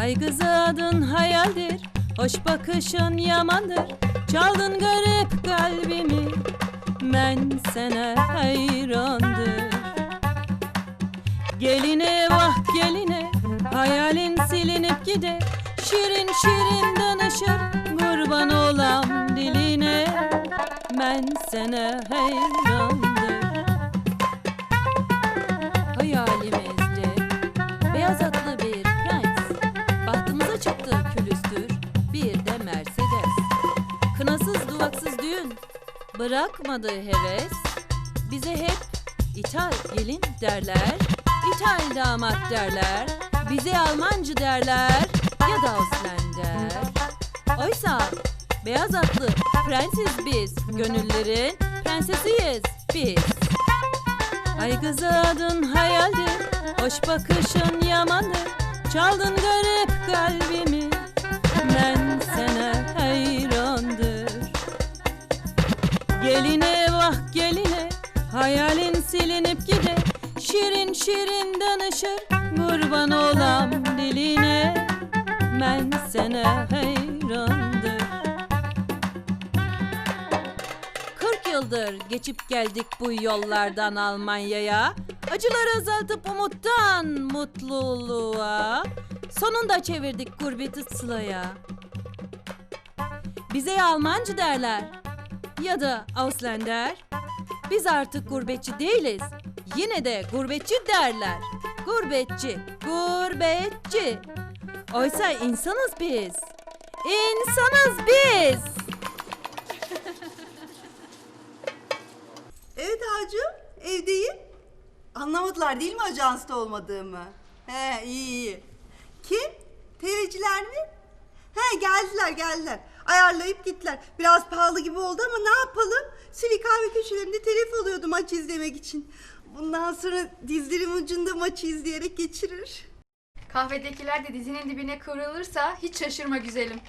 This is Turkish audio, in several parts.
Ay kız adın hayaldir, hoş bakışın yamandır. Çaldın garip kalbimi, ben sana hayrandır. Geline vah geline, hayalin silinip gider. Şirin şirin danışır, kurban olam diline. Ben sana hayrandır. Bırakmadı heves. Bize hep İthal gelin derler, İthal damat derler. Bize Almancı derler ya da Auslander. Oysa beyaz atlı prensiz biz, gönüllerin prensesiyiz biz. Ay kız adın hayaldir, hoş bakışın yamandır. Çaldın garip kalbimi, ben sana hayrandır. Geline vah geline, hayalin silinip gider. Şirin şirin danışır, kurban olam diline. Ben sana hayrandır. 40 yıldır geçip geldik bu yollardan Almanya'ya. Acıları azaltıp umuttan mutluluğa. Sonunda çevirdik gurbeti sılaya. Bize Almancı derler ya da Ausländer. Biz artık gurbetçi değiliz. Yine de gurbetçi derler. Gurbetçi, gurbetçi. Oysa insanız biz. İnsanız biz. Evet Hacı, evdeyim. Anlamadılar değil mi ajansta olmadığımı? He iyi iyi. Kim? TV'ciler mi? He geldiler geldiler. Ayarlayıp gittiler. Biraz pahalı gibi oldu ama ne yapalım? Sili kahve köşelerinde telef oluyordu maç izlemek için. Bundan sonra dizlerim ucunda maçı izleyerek geçirir. Kahvedekiler de dizinin dibine kıvrılırsa hiç şaşırma güzelim.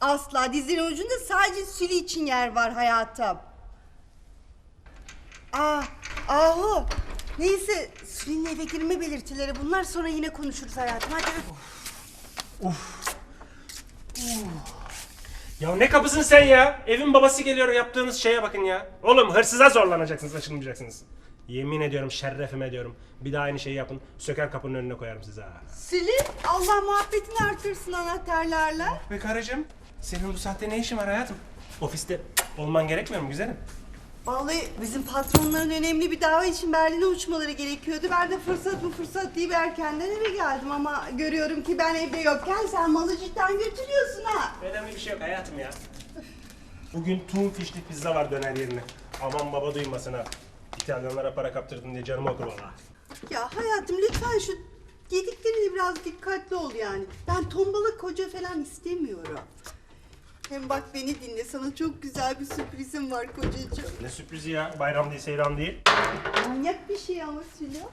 Asla dizlerin ucunda sadece Sili için yer var hayatım. Aa, ahu. Neyse Sülin'in eve girme belirtileri bunlar sonra yine konuşuruz hayatım. Hadi. Ya ne kapısın sen ya? Evin babası geliyor yaptığınız şeye bakın ya. Oğlum hırsıza zorlanacaksınız açılmayacaksınız. Yemin ediyorum şerrefime diyorum. Bir daha aynı şeyi yapın. Söker kapının önüne koyarım size ha. Sülin Allah muhabbetini artırsın anahtarlarla. Ve karıcığım senin bu saatte ne işin var hayatım? Ofiste olman gerekmiyor mu güzelim? Vallahi bizim patronların önemli bir dava için Berlin'e uçmaları gerekiyordu. Ben de fırsat mı fırsat deyip erkenden eve geldim ama görüyorum ki ben evde yokken sen malı cidden götürüyorsun ha. Önemli bir şey yok hayatım ya. Bugün tüm fişli pizza var döner yerine. Aman baba duymasın ha. İtalyanlara para kaptırdın diye canımı okur valla. Ya hayatım lütfen şu yediklerini biraz dikkatli ol yani. Ben tombala koca falan istemiyorum. Hem bak beni dinle sana çok güzel bir sürprizim var kocacığım. Ne sürprizi ya. Bayram değil, seyran değil. Manyak bir şey ama Sülo.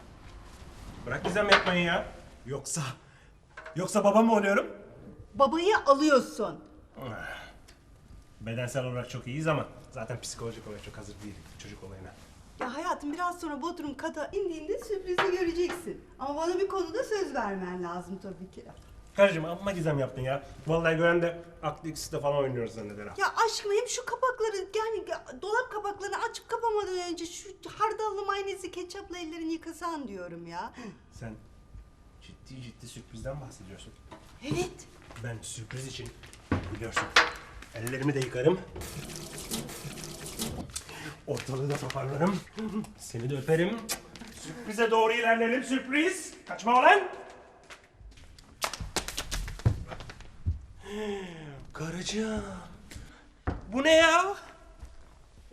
Bırak gizem yapmayı ya. Yoksa... Yoksa baba mı oluyorum? Babayı alıyorsun. Bedensel olarak çok iyiyiz ama zaten psikolojik olarak çok hazır değilim çocuk olayına. Ya hayatım biraz sonra Bodrum kata indiğinde sürprizi göreceksin. Ama bana bir konuda söz vermen lazım tabii ki. Karıcığım amma gizem yaptın ya. Vallahi gören de aklı ikisi falan oynuyoruz zanneder ha. Ya aşkım hem şu kapakları yani dolap kapaklarını açıp kapamadan önce şu hardallı mayonezi ketçapla ellerini yıkasan diyorum ya. Sen ciddi ciddi sürprizden bahsediyorsun. Evet. Ben sürpriz için biliyorsun. Ellerimi de yıkarım. Ortalığı da toparlarım. Seni de öperim. Sürprize doğru ilerleyelim sürpriz. Kaçma ulan. Karıcığım. Bu ne ya?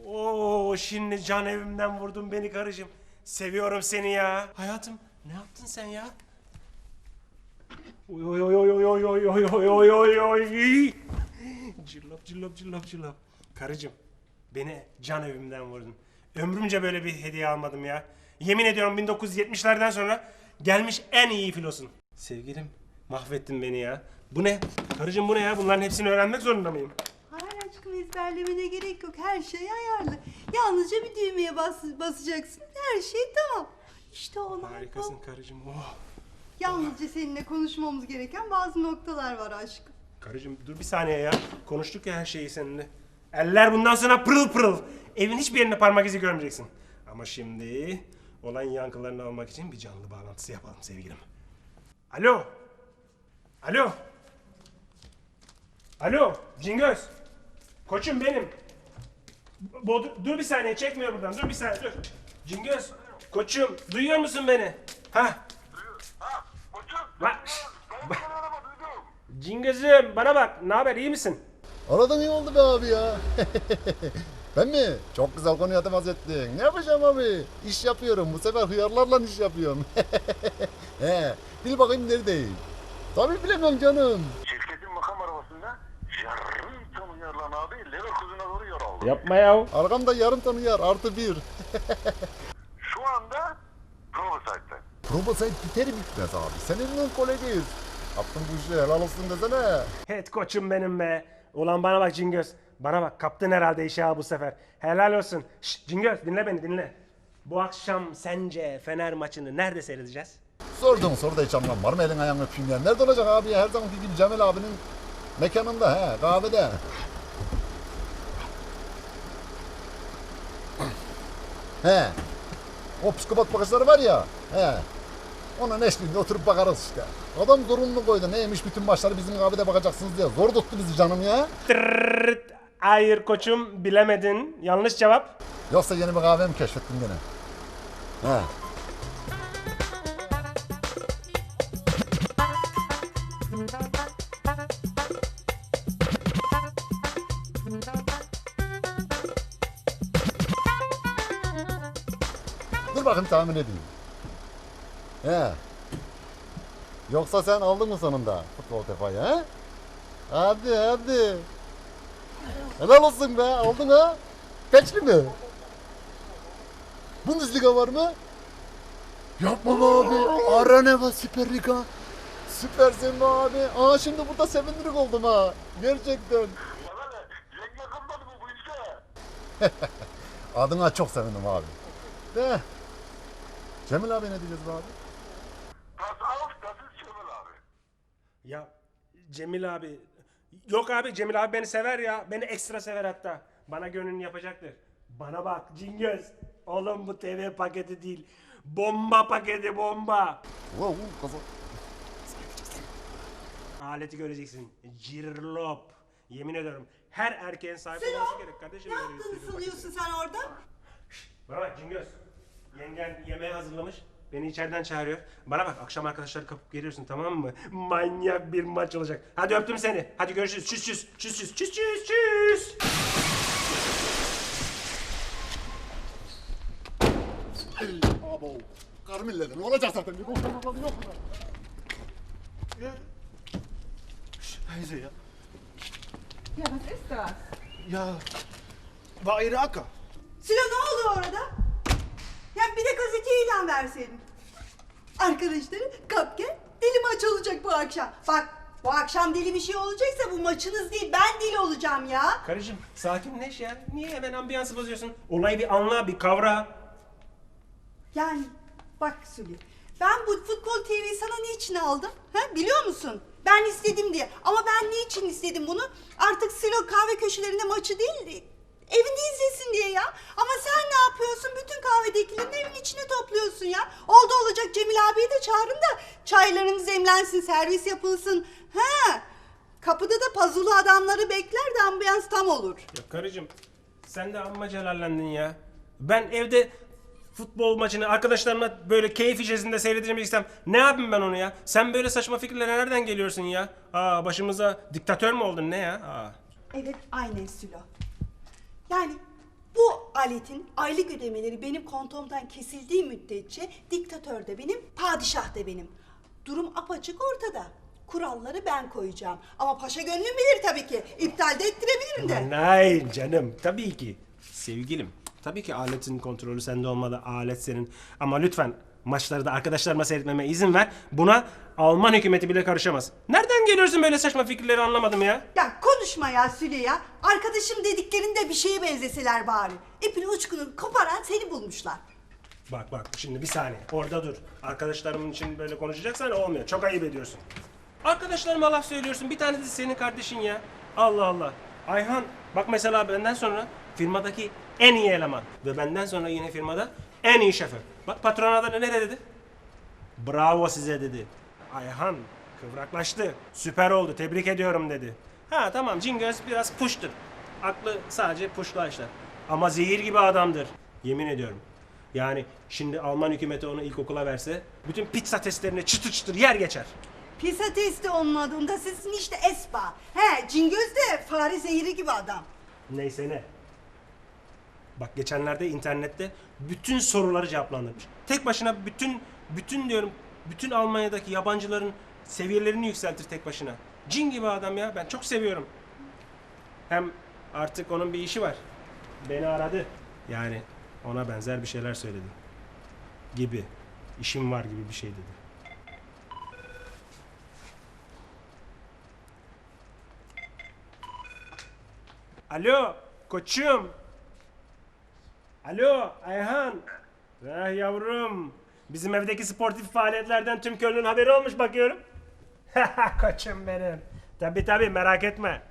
Oo şimdi can evimden vurdun beni karıcığım. Seviyorum seni ya. Hayatım ne yaptın sen ya? Oy oy oy oy oy oy oy oy oy oy oy. Cillop cillop cillop cillop. Karıcığım beni can evimden vurdun. Ömrümce böyle bir hediye almadım ya. Yemin ediyorum 1970'lerden sonra gelmiş en iyi filosun. Sevgilim mahvettin beni ya. Bu ne? Karıcığım bu ne ya? Bunların hepsini öğrenmek zorunda mıyım? Hayır aşkım ezberlemene gerek yok. Her şey ayarlı. Yalnızca bir düğmeye bas, basacaksın. Her şey tamam. İşte bu. Harikasın karıcığım. Oh. Yalnızca seninle konuşmamız gereken bazı noktalar var aşkım. Karıcığım dur bir saniye ya. Konuştuk ya her şeyi seninle. Eller bundan sonra pırıl pırıl. Evin hiçbir yerine parmak izi görmeyeceksin. Ama şimdi olan yankılarını almak için bir canlı bağlantısı yapalım sevgilim. Alo. Alo. Alo. Cingöz. Koçum benim. Bu, dur bir saniye çekmiyor buradan. Dur bir saniye dur. Cingöz. Koçum duyuyor musun beni? Ha? Ha, koçum. Bak. Ben seni araba duydum. Cingöz'üm bana bak. Ne haber iyi misin? Aradan iyi oldu be abi ya. ben mi? Çok güzel konuya temas ettin. Ne yapacağım abi? İş yapıyorum. Bu sefer hıyarlarla iş yapıyorum. He, bil bakayım neredeyim. Tabii bilemem canım. Yarım ton uyarlan abi Leverkusen'a doğru yol aldı. Yapma ya. Arkamda yarım ton hıyar artı bir. Şu anda Promosait'te. Probosayt biter bitmez abi. Seninle kolegiyiz. Yaptın bu işi helal olsun desene. Het koçum benim be. Ulan bana bak Cingöz. Bana bak kaptın herhalde işi ha bu sefer. Helal olsun. Şşt Cingöz dinle beni dinle. Bu akşam sence Fener maçını nerede seyredeceğiz? Sorduğun soruda hiç anlam var mı elin ayağın öpeyim ya. Nerede olacak abi ya? Her zamanki gibi Cemil abinin mekanında he kahvede. He. O psikopat bakışları var ya. He. Onun eşliğinde oturup bakarız işte. Adam zorunlu koydu. Neymiş bütün maçları bizim kahvede bakacaksınız diye. Zor tuttu bizi canım ya. Tırrrrt. Hayır koçum bilemedin. Yanlış cevap. Yoksa yeni bir kahve mi keşfettin gene? He. Bakayım tahmin edeyim. He. Yoksa sen aldın mı sonunda futbol tefayı he? Hadi hadi. Helal olsun be aldın ha. Peçli mi? Bundesliga var mı? Yapma be abi. Araneva Süper Liga. Süpersin be abi. Aa şimdi burada sevindirik oldum ha. Gerçekten. Adına çok sevindim abi. De. Cemil abi ne diyeceğiz be abi? Das ist Schimmel abi. Ya Cemil abi. Yok abi Cemil abi beni sever ya. Beni ekstra sever hatta. Bana gönlünü yapacaktır. Bana bak Cingöz. Oğlum bu TV paketi değil. Bomba paketi bomba. Wow, kasa. Aleti göreceksin. Cirlop. Yemin ediyorum. Her erkeğin sahip olması gerek kardeşim. ne böyle bir yaptığını sanıyorsun sen orada? Bana bak Cingöz. Yengen yemeği hazırlamış. Beni içeriden çağırıyor. Bana bak akşam arkadaşları kapıp geliyorsun tamam mı? Manyak bir maç olacak. Hadi öptüm seni. Hadi görüşürüz. Çüz çüz. Çüz çüz. Çüz çüz çüz. Abo. Karmille'den olacak zaten. Bir boşuna yok mu? Leise, ja. Ya was ist das? Ja, war ihre Acker. Silo ne oldu orada? Ya bir de gazeteye ilan verseydin. Arkadaşları kapken deli maç olacak bu akşam. Bak bu akşam deli bir şey olacaksa bu maçınız değil ben deli olacağım ya. Karıcığım sakinleş ya. Niye hemen ambiyansı bozuyorsun? Olayı bir anla, bir kavra. Yani bak Sülü ben bu futbol TV'yi sana niçin aldım? Ha, biliyor musun? Ben istedim diye. Ama ben niçin istedim bunu? Artık Silo kahve köşelerinde maçı değil evinde izlesin diye ya. Ama sen ne yapıyorsun? Bütün kahvedekilerin evin içine topluyorsun ya. Oldu olacak Cemil abiyi de çağırın da çaylarınız emlensin, servis yapılsın. Ha. Kapıda da pazulu adamları bekler de ambiyans tam olur. Ya karıcığım sen de amma celallendin ya. Ben evde futbol maçını arkadaşlarımla böyle keyif içerisinde seyredeceğim istem. Ne yapayım ben onu ya? Sen böyle saçma fikirlere nereden geliyorsun ya? Aa başımıza diktatör mü oldun ne ya? Aa. Evet aynen Sülo. Yani bu aletin aylık ödemeleri benim kontomdan kesildiği müddetçe diktatör de benim, padişah da benim. Durum apaçık ortada. Kuralları ben koyacağım. Ama paşa gönlüm bilir tabii ki. İptal de ettirebilirim de. Hayır canım tabii ki. Sevgilim tabii ki aletin kontrolü sende olmalı. Alet senin. Ama lütfen maçları da arkadaşlarıma seyretmeme izin ver. Buna Alman hükümeti bile karışamaz. Nereden geliyorsun böyle saçma fikirleri anlamadım ya. Ya konuşma ya Süle ya. Arkadaşım dediklerinde bir şeye benzeseler bari. İpin uçkunu koparan seni bulmuşlar. Bak bak şimdi bir saniye orada dur. Arkadaşlarımın için böyle konuşacaksan olmuyor. Çok ayıp ediyorsun. Arkadaşlarıma laf söylüyorsun. Bir tane de senin kardeşin ya. Allah Allah. Ayhan bak mesela benden sonra firmadaki en iyi eleman. Ve benden sonra yine firmada en iyi şoför. Bak patron adına ne dedi? Bravo size dedi. Ayhan kıvraklaştı. Süper oldu. Tebrik ediyorum dedi. Ha tamam Cingöz biraz puştur. Aklı sadece puşla işler. Ama zehir gibi adamdır. Yemin ediyorum. Yani şimdi Alman hükümeti onu ilkokula verse bütün pizza testlerini çıtır çıtır yer geçer. Pisa testi onun adında sizin işte Espa. He Cingöz de fare zehiri gibi adam. Neyse ne. Bak geçenlerde internette bütün soruları cevaplandırmış. Tek başına bütün bütün diyorum bütün Almanya'daki yabancıların seviyelerini yükseltir tek başına. Cin gibi adam ya. Ben çok seviyorum. Hem artık onun bir işi var. Beni aradı. Yani ona benzer bir şeyler söyledi. Gibi. İşim var gibi bir şey dedi. Alo koçum. Alo Ayhan. Ah yavrum. Bizim evdeki sportif faaliyetlerden tüm Köln'ün haberi olmuş bakıyorum. koçum benim. Tabi tabi merak etme.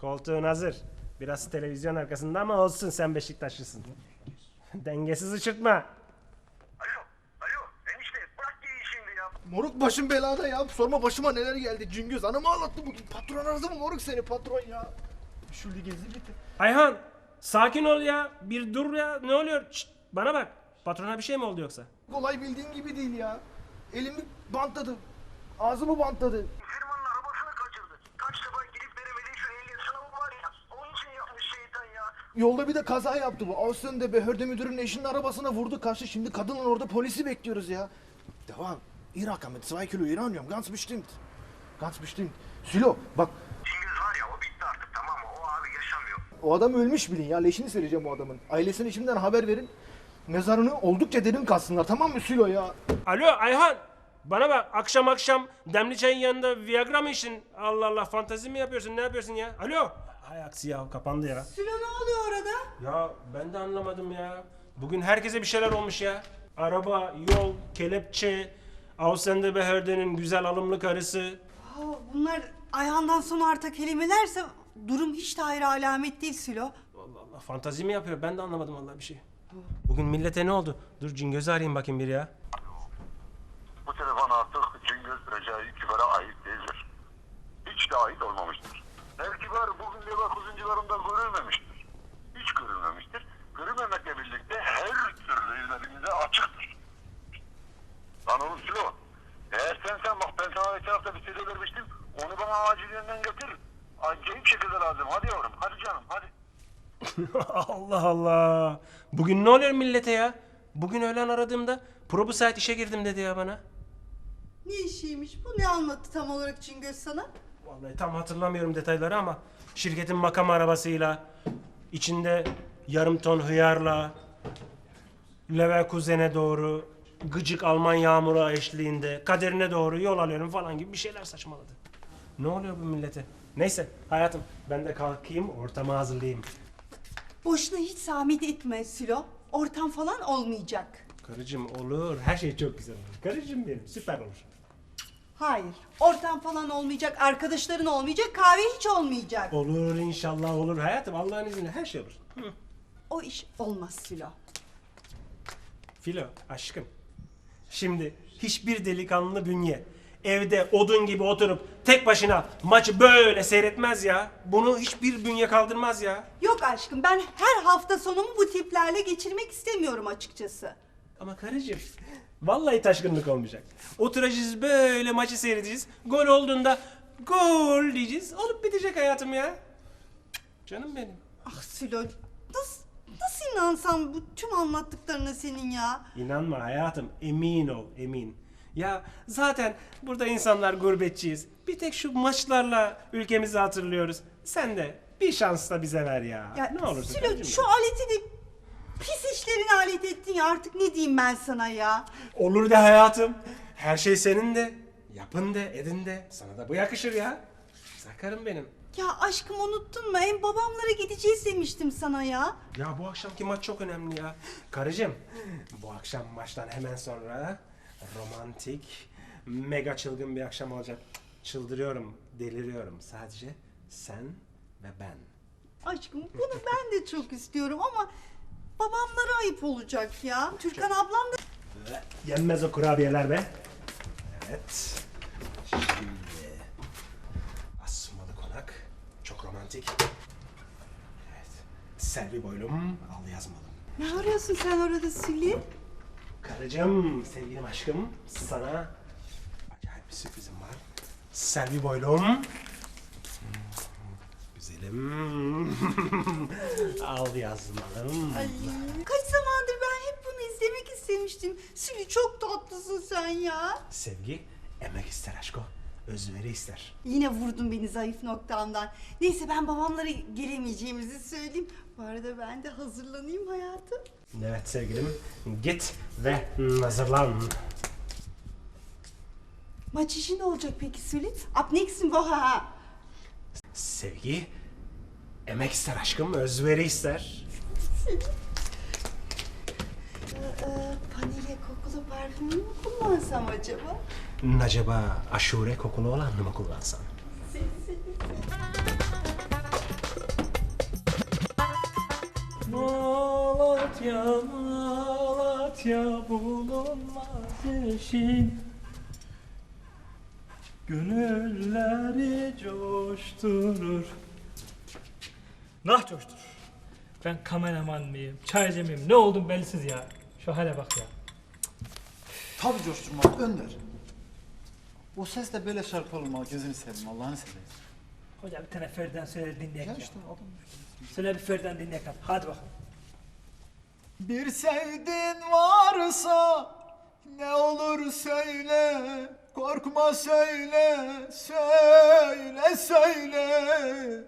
Koltuğun hazır. Biraz televizyon arkasında ama olsun sen Beşiktaşlısın. Dengesiz uçurtma. Alo, alo enişte bırak geri şimdi ya. Moruk başım belada ya. Sorma başıma neler geldi. Cingöz hanımı ağlattı bugün. Patron aradı mı moruk seni patron ya. Şu ligi bitti. Ayhan sakin ol ya. Bir dur ya. Ne oluyor? Şşt, bana bak. Patrona bir şey mi oldu yoksa? Olay bildiğin gibi değil ya. Elimi bantladı. Ağzımı bantladı. Firmanın arabasını kaçırdı. Kaç defa gidip veremediği şu ehliyet sınavı var ya. Onun için yapmış şeytan ya. Yolda bir de kaza yaptı bu. Avusturya'da Behörde müdürünün eşinin arabasına vurdu kaçtı. Şimdi kadının orada polisi bekliyoruz ya. Devam. Irak'a mit 2 Kilo İranium. Ganz bestimmt. Ganz bestimmt. Sülo bak Cingöz var ya o bitti artık tamam mı? O abi yaşamıyor. o adam ölmüş bilin ya. Leşini sereceğim o adamın. Ailesine şimdiden haber verin. Mezarını oldukça derin kazsınlar tamam mı Sülo ya? Alo Ayhan. Bana bak akşam akşam demli çayın yanında Viagra mı içtin? Allah Allah fantezi mi yapıyorsun ne yapıyorsun ya? Alo. Hay aksi ya kapandı ya. Sülo ne oluyor orada? Ya ben de anlamadım ya. Bugün herkese bir şeyler olmuş ya. Araba, yol, kelepçe, Aussende Behörde'nin güzel alımlı karısı. Ha, bunlar Ayhan'dan sonra arta kelimelerse durum hiç de hayra alamet değil Sülo. Allah Allah fantazi mi yapıyor? Ben de anlamadım vallahi bir şey. Bugün millete ne oldu? Dur Cingöz'ü arayayım bakayım bir ya. Bu telefon artık Cingöz Recai Kibar'a ait değildir. Hiç de ait olmamıştır. Her kibar bugün Leverkusen civarında görülmemiştir. Hiç görülmemiştir. Görülmemekle birlikte her türlü izlenimize açıktır. Lan oğlum Sülo. Eğer sen sen bak ben sana geçen hafta bir CD vermiştim. Onu bana acilinden getir. Acayip şekilde lazım. Hadi yavrum. Hadi canım. Hadi. Allah Allah. Bugün ne oluyor millete ya? Bugün öğlen aradığımda probu saat işe girdim dedi ya bana. Ne işiymiş bu? Ne anlattı tam olarak Cingöz sana? Vallahi tam hatırlamıyorum detayları ama şirketin makam arabasıyla içinde yarım ton hıyarla Leverkusen'e doğru gıcık Alman yağmuru eşliğinde kaderine doğru yol alıyorum falan gibi bir şeyler saçmaladı. Ne oluyor bu millete? Neyse hayatım ben de kalkayım ortamı hazırlayayım. Boşuna hiç zahmet etme Sülo. Ortam falan olmayacak. Karıcığım olur her şey çok güzel olur. Karıcığım benim süper olur. Hayır. Ortam falan olmayacak, arkadaşların olmayacak, kahve hiç olmayacak. Olur inşallah olur hayatım Allah'ın izniyle her şey olur. Hı. O iş olmaz Sülo. Filo aşkım. Şimdi hiçbir delikanlı bünye evde odun gibi oturup tek başına maçı böyle seyretmez ya. Bunu hiçbir bünye kaldırmaz ya. Yok aşkım ben her hafta sonumu bu tiplerle geçirmek istemiyorum açıkçası. Ama karıcığım vallahi taşkınlık olmayacak. Oturacağız böyle maçı seyredeceğiz. Gol olduğunda gol diyeceğiz. Olup bitecek hayatım ya. Canım benim. Ah Sülo nasıl, nasıl inansam bu tüm anlattıklarına senin ya? İnanma hayatım emin ol emin. Ya zaten burada insanlar gurbetçiyiz. Bir tek şu maçlarla ülkemizi hatırlıyoruz. Sen de bir şans da bize ver ya. Ya ne olursun. Sülo karıcığım şu aleti de pis işlerine alet ettin ya artık ne diyeyim ben sana ya? Olur de hayatım. Her şey senin de. Yapın de edin de. Sana da bu yakışır ya. Sakarım benim. Ya aşkım unuttun mu? Hem babamlara gideceğiz demiştim sana ya. Ya bu akşamki maç çok önemli ya. Karıcığım bu akşam maçtan hemen sonra romantik, mega çılgın bir akşam olacak. Çıldırıyorum, deliriyorum. Sadece sen ve ben. Aşkım bunu ben de çok istiyorum ama babamlara ayıp olacak ya. Türkan ablam da Yenmez o kurabiyeler be. Evet. Şimdi asmalı konak. Çok romantik. Evet. Selvi boylum, al yazmalım. Ne arıyorsun sen orada Süleyman? Karıcığım, sevgilim aşkım, sana acayip bir sürprizim var. Selvi boylum. Güzelim. al yazmalım. Ay, kaç zamandır ben hep bunu izlemek istemiştim. Sülü çok tatlısın sen ya. Sevgi emek ister aşko. Özveri ister. Yine vurdun beni zayıf noktamdan. Neyse ben babamlara gelemeyeceğimizi söyleyeyim. Bu arada ben de hazırlanayım hayatım. Evet sevgilim, git ve hazırlan. Maç işi ne olacak peki Sülü? Ab nächsten Woche ha. Sevgi emek ister aşkım, özveri ister. Ee, panile kokulu parfümü mü kullansam acaba? Acaba aşure kokulu olanını mı kullansam? Malatya, Malatya bulunmaz eşin Gönülleri coşturur Nah coşturur Ben kameraman mıyım, çaycı mıyım, ne oldum belsiz ya Şu hale bak ya Tabii coşturmak Önder. O sesle böyle şarkı olma gözünü seveyim Allah'ını seveyim. Hoca bir tane Ferden söyle dinleyek Ya ya. işte adam. Söyle bir Ferden dinleyek hadi. hadi bakalım Bir sevdin varsa ne olur söyle korkma söyle söyle söyle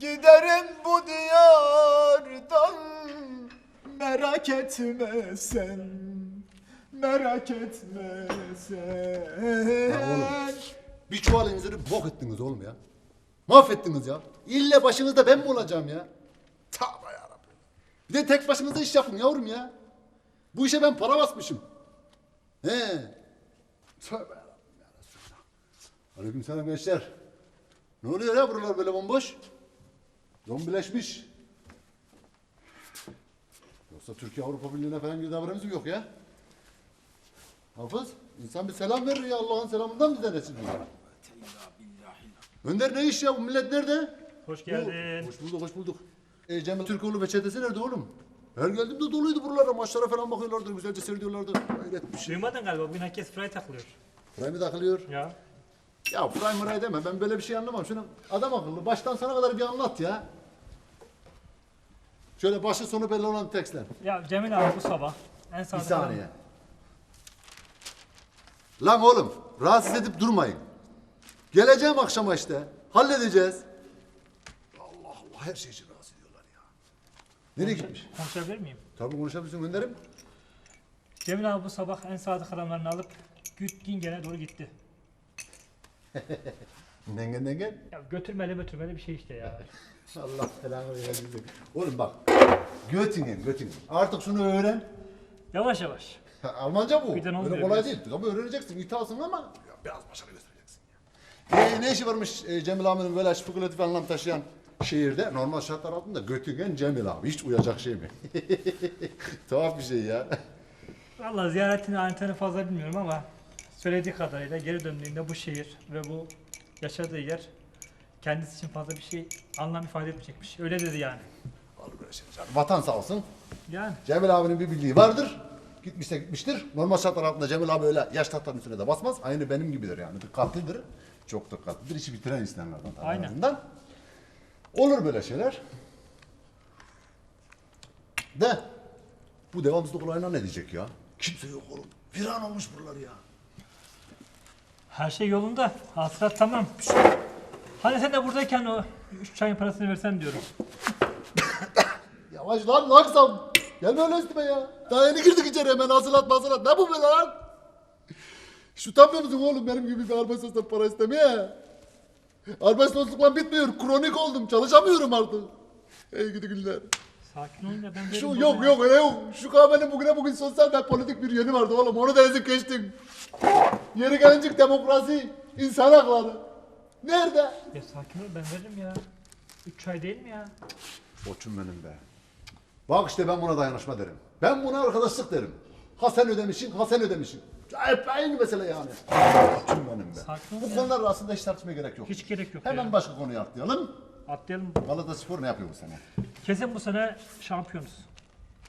giderim bu diyardan merak etme sen merak etme sen Bir çuval inciri bok ettiniz oğlum ya. Mahvettiniz ya. İlle başınızda ben mi olacağım ya? Tövbe yarabbim. Bir de tek başınıza iş yapın yavrum ya. Bu işe ben para basmışım. He. Tövbe yarabbim ya. Aleyküm selam gençler. Ne oluyor ya buralar böyle bomboş? Zombileşmiş. Yoksa Türkiye Avrupa Birliği'ne falan girdi haberimiz mi yok ya? Hafız, insan bir selam verir ya Allah'ın selamından bize resim diyor. Önder ne iş ya bu millet nerede? Hoş geldin. Hoş bulduk, hoş bulduk. E, Cemil Türkoğlu ve çetesi nerede oğlum? Her geldiğimde doluydu buralara, maçlara falan bakıyorlardı, güzelce seyrediyorlardı. Hayret bir şey. Duymadın galiba bugün herkes fry takılıyor Prime takılıyor. Ya Ya Prime Ray deme, ben böyle bir şey anlamam. Şunu adam akıllı, baştan sona kadar bir anlat ya. Şöyle başı sonu belli olan tekstler. Ya Cemil abi bu sabah en Bir sadık saniye. Lan oğlum, rahatsız edip durmayın. Geleceğim akşama işte. Halledeceğiz. Allah Allah, her şey için rahatsız ediyorlar ya. Nereye gitmiş? Konuşabilir miyim? Tabii konuşabilirsin Önder'im. Cemil abi bu sabah en sadık adamlarını alıp Gütgingen'e doğru gitti. Nengen nengen. Ya götürmeli götürmeli bir şey işte ya. Allah belanı versin. Oğlum bak. Göttingen, Göttingen. Artık şunu öğren. Yavaş yavaş. Almanca bu. Birden Öyle kolay biraz. değil. Tabii öğreneceksin. İthalsın ama ya biraz başarı göstereceksin ya. E, ne işi varmış e, Cemil abinin böyle spekülatif anlam taşıyan şehirde? Normal şartlar altında Göttingen Cemil abi. Hiç uyacak şey mi? Tuhaf bir şey ya. Valla ziyaretini anteni fazla bilmiyorum ama söylediği kadarıyla geri döndüğünde bu şehir ve bu yaşadığı yer kendisi için fazla bir şey anlam ifade etmeyecekmiş. Öyle dedi yani. Olur böyle şey. Vatan sağ olsun. Yani Cemil abinin bir bildiği vardır. Gitmişse gitmiştir. Normal şartlar altında Cemil abi öyle yaş tahtanın üstüne de basmaz. Aynı benim gibidir yani. Dikkatlidir. Çok dikkatlidir. İşi bitiren insanlardan. Aynen. en azından. Olur böyle şeyler. De bu devamsızlık olayına ne diyecek ya? Kimse yok oğlum. Viran olmuş buralar ya. Her şey yolunda. Hasılat tamam. Hani sen de buradayken o üç çayın parasını versen diyorum. Yavaş lan laksam. Gelme öyle üstüme ya. Daha yeni girdik içeri hemen hazırlat hazırlat. Ne bu böyle lan? Şu utanmıyor musun oğlum benim gibi bir albasostan para istemeye? Arbest dostlukla bitmiyor. Kronik oldum. Çalışamıyorum artık. Ey gidi günler. Sakin olun ya ben Şu veririm yok yok öyle yok. Şu kahvenin bugüne bugün sosyal ve politik bir yönü vardı oğlum. Onu da ezip geçtim. Yeri gelince demokrasi, insan hakları. Nerede? Ya sakin ol ben veririm ya. 3 ay değil mi ya? Koçum benim be. Bak işte ben buna dayanışma derim. Ben buna arkadaşlık derim. Ha sen ödemişsin, ha sen ödemişsin. Hep aynı mesele yani. Koçum benim be. Sakin ol Bu ya. konular arasında hiç tartışmaya gerek yok. Hiç gerek yok Hemen ya. başka konuya atlayalım. Atlayalım. Galatasaray ne yapıyor bu sene? Kesin bu sene şampiyonuz.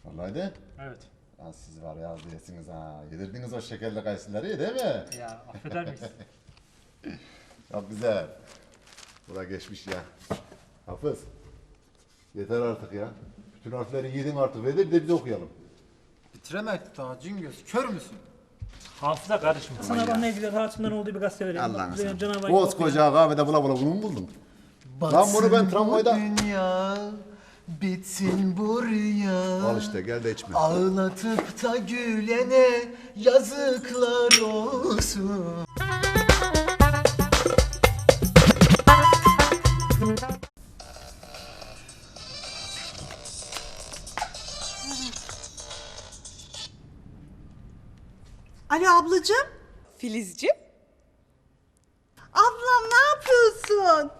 Vallahi de. Evet. Lan siz var ya diyesiniz ha. Yedirdiniz o şekerli kayısıları değil mi? Ya affeder miyiz? Çok güzel. Bura geçmiş ya. Hafız. Yeter artık ya. Bütün harfleri yedin artık. Ve de bir de biz okuyalım. Bitiremedik daha Cingöz. Kör müsün? Hafıza karışma. Sana bana ilgili rahatsızlığından olduğu bir gazete vereyim. Allah'ını Bak, seversen. canavar okuyor. Koskoca kahvede bula bula bunu mu buldun? Lan bunu ben tramvayda... dünya bitsin bu rüya. Al işte gel de içme. Ağlatıp da gülene yazıklar olsun. Alo ablacığım. Filizciğim. Ablam ne yapıyorsun?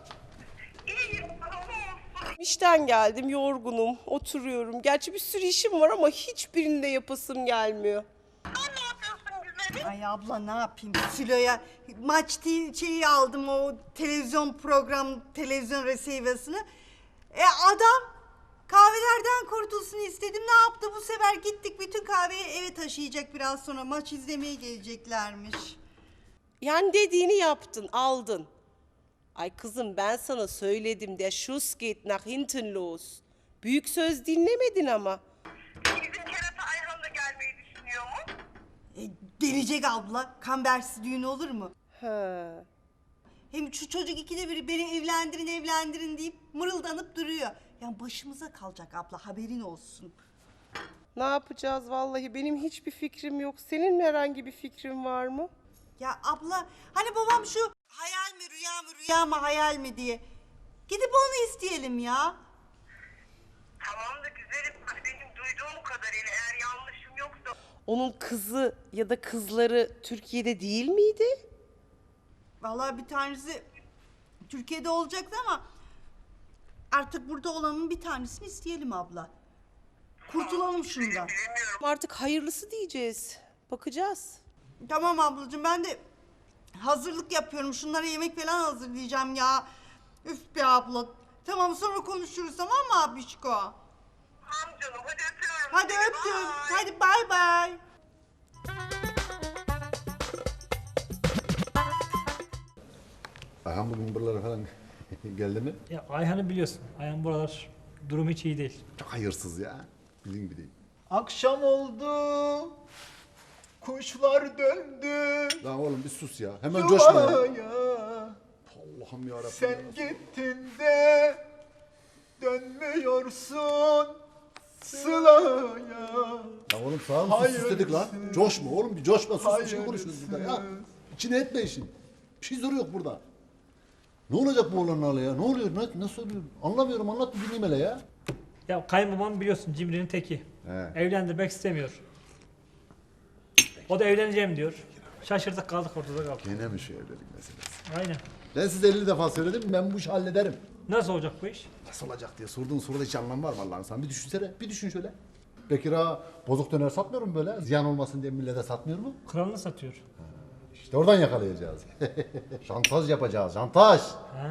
İşten geldim, yorgunum, oturuyorum. Gerçi bir sürü işim var ama hiçbirinde yapasım gelmiyor. Ay abla ne yapayım Sülo'ya maç TV şeyi aldım o televizyon program televizyon receiver'sını. E adam kahvelerden kurtulsun istedim ne yaptı bu sefer gittik bütün kahveyi eve taşıyacak biraz sonra maç izlemeye geleceklermiş. Yani dediğini yaptın, aldın. Ay kızım ben sana söyledim de Schuss geht nach hinten los. Büyük söz dinlemedin ama. E, gelecek abla kambersiz düğün olur mu? Ha. Hem şu çocuk ikide bir beni evlendirin evlendirin deyip mırıldanıp duruyor. Yani başımıza kalacak abla haberin olsun. Ne yapacağız vallahi benim hiçbir fikrim yok. Senin herhangi bir fikrin var mı? Ya abla hani babam şu hayal mi rüya mı rüya mı hayal mi diye. Gidip onu isteyelim ya. Tamam da güzelim bak benim duyduğum kadarıyla eğer yanlışım yoksa Onun kızı ya da kızları Türkiye'de değil miydi? Vallahi bir tanesi Türkiye'de olacaktı ama artık burada olanın bir tanesini isteyelim abla. Kurtulalım şundan. Artık hayırlısı diyeceğiz. Bakacağız. Tamam ablacığım ben de hazırlık yapıyorum. Şunlara yemek falan hazırlayacağım ya. Üf be abla. Tamam sonra konuşuruz tamam mı abişko? tamam canım hadi öpüyorum. Hadi seni, öptüm. bye. Hadi bay bay. Ayhan bugün buralara falan geldi mi? Ya Ayhan'ı biliyorsun. Ayhan buralar durum hiç iyi değil. Çok hayırsız ya. Bildiğin gibi değil. Akşam oldu. Kuşlar döndü. Lan oğlum bir sus ya. Hemen coşma ya. Yuvaya. Allah'ım yarabbim. Sen ya. gittin de dönmüyorsun Sıla'ya. Ya oğlum sağ mı sus sus dedik lan. Hayırsız. Coşma oğlum bir coşma sus bir şey konuşuyoruz burada ya. Hayırsız. İçine etme işin. Bir şey zoru yok burada. Ne olacak bu olanın hali ya? Ne oluyor? Ne, nasıl oluyor? Anlamıyorum anlat bir dinleyeyim hele ya. Ya kayınbabam biliyorsun cimrinin teki. He. Evlendirmek istemiyor. O da evleneceğim diyor. Şaşırdık kaldık ortada kaldık. Gene mi şu evlilik meselesi? Aynen. Ben size 50 defa söyledim ben bu işi hallederim. Nasıl olacak bu iş? Nasıl olacak diye sorduğun soruda hiç anlam var mı Allah'ın sen bir düşünsene. Bir düşün şöyle. Bekir ağa bozuk döner satmıyor mu böyle? Ziyan olmasın diye millete satmıyor mu? Kralını satıyor. İşte oradan yakalayacağız. şantaj yapacağız, şantaj. Ha.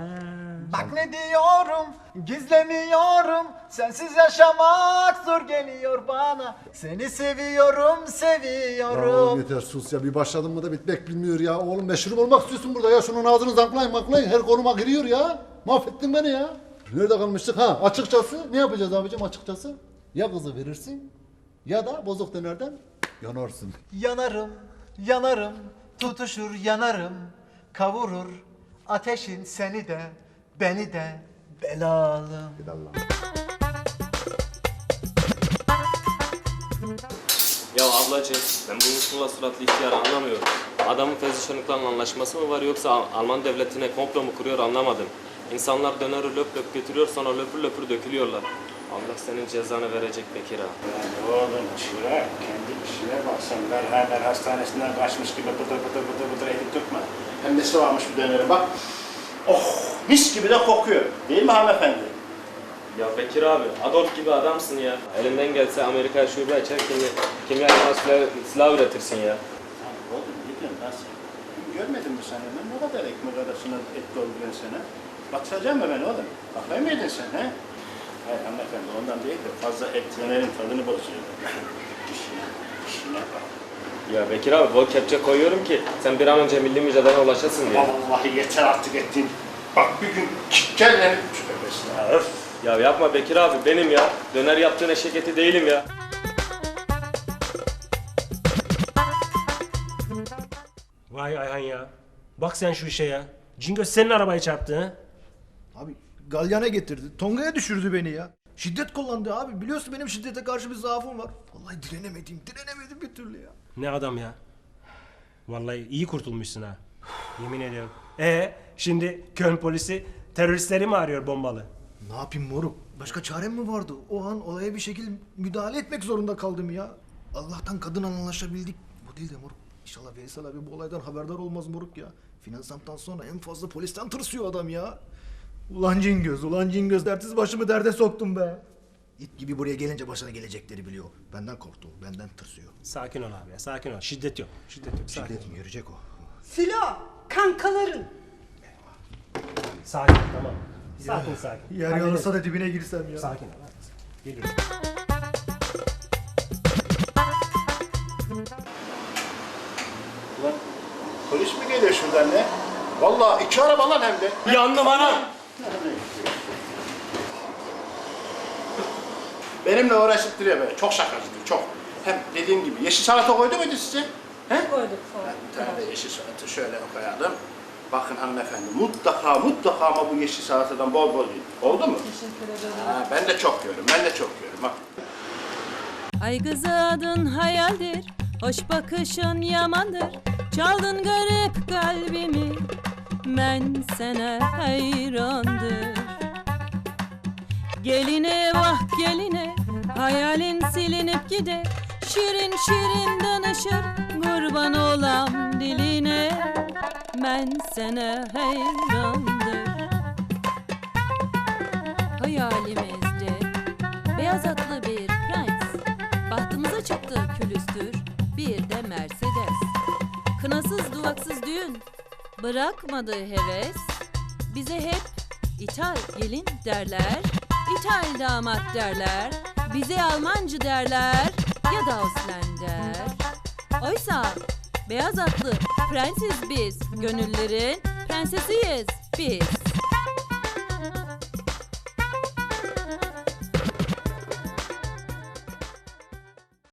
Bak ne diyorum, gizlemiyorum. Sensiz yaşamak zor geliyor bana. Seni seviyorum, Ya seviyorum. oğlum yeter sus ya bir başladın mı da bitmek bilmiyor ya. Oğlum meşhur olmak istiyorsun burada ya. Şunun ağzını zaklayın maklayın her konuma giriyor ya. Mahvettin beni ya. Nerede kalmıştık ha? Açıkçası ne yapacağız abicim açıkçası? Ya kızı verirsin ya da bozuk dönerden yanarsın. Yanarım, yanarım, tutuşur yanarım. Kavurur ateşin seni de, beni de belalım. Gid Allah'ım. Ya ablacığım ben bu Mustafa suratlı ihtiyarı anlamıyorum. Adamın Fevzi Şanıklar'la anlaşması mı var yoksa Al- Alman devletine komplo mu kuruyor anlamadım. İnsanlar döneri löp löp götürüyor sonra löpür löpür dökülüyorlar. Allah senin cezanı verecek Bekir ağa. Yani oğlum çırak kendi işine bak sen merhamer hastanesinden kaçmış gibi bıdır bıdır bıdır bıdır edip tutma. Hem nesi varmış bu döneri bak. Oh mis gibi de kokuyor. Değil mi hanımefendi? Ya Bekir abi Adolf gibi adamsın ya. Elinden gelse Amerika'ya şube açar kimya, kimya silah, silah üretirsin ya. Lan oğlum ne diyorsun lan sen? Görmedin mi sen hemen ne kadar ekmek arasına et dolduruyorsun sana? Batıracak mı beni oğlum? Kafayı mı yedin sen he? Hayır hanımefendi ondan değil de fazla et dönerin tadını bozuyor. işine, işine bak. Ya Bekir abi bol kepçe koyuyorum ki sen bir an önce milli mücadelene ulaşasın diye. Vallahi yeter artık ettin. Bak bir gün kelleni tövbesine öf. Ya yapma Bekir abi benim ya. Döner yaptığın eşek eti değilim ya. Vay Ayhan ya. Bak sen şu işe ya. Cingöz senin arabaya çarptı ha? Abi galyana getirdi. Tonga'ya düşürdü beni ya. Şiddet kullandı abi. Biliyorsun benim şiddete karşı bir zaafım var. Vallahi direnemedim, direnemedim bir türlü ya. Ne adam ya. Vallahi iyi kurtulmuşsun ha. Yemin ediyorum. E şimdi Köln polisi teröristleri mi arıyor bombalı? Ne yapayım moruk? Başka çarem mi vardı? O an olaya bir şekilde müdahale etmek zorunda kaldım ya. Allah'tan kadın anlaşabildik. Bu değil de moruk. İnşallah Veysel abi bu olaydan haberdar olmaz moruk ya. Finansamdan sonra en fazla polisten tırsıyor adam ya. Ulan Cingöz, ulan Cingöz dertsiz başımı derde soktum be. İt gibi buraya gelince başına gelecekleri biliyor. Benden korktu, benden tırsıyor. Sakin ol abi ya sakin ol. Şiddet yok. Şiddet yok. Sakin. Şiddet mi görecek o? Silo, kankaların. Sakin tamam. Sakin sakin. Yer Hallederiz. yarılsa da dibine girsem ya. Sakin ol. Geliyorum. Ulan polis mi geliyor şuradan ne? Vallahi iki araba lan hem de. Yandım anam. Benimle uğraşıp duruyor böyle. Çok şakacıdır, çok. Hem dediğim gibi yeşil salata koydu muydu size? He? Koyduk. Bir tane de yeşil salata şöyle koyalım. Bakın hanımefendi mutlaka mutlaka ama bu yeşil salatadan bol bol yiyin. Oldu mu? Teşekkür ederim. Ha, ben de çok yiyorum, ben de çok yiyorum. Bak. Ay kızı adın hayaldir, hoş bakışın yamandır. Çaldın garip kalbimi, ben sana hayrandır. Geline vah geline, hayalin silinip gide. Şirin şirin danışır, kurban olam diline. Ben sana hayrandır. Hayalimizde beyaz atlı bir prens. Bahtımıza çıktı külüstür, bir de Mercedes. Kınasız duvaksız düğün, bırakmadı heves. Bize hep İthal gelin derler, İthal damat derler. Bize Almancı derler ya da Ausländer. Oysa beyaz atlı prensiz biz, gönüllerin prensesiyiz biz.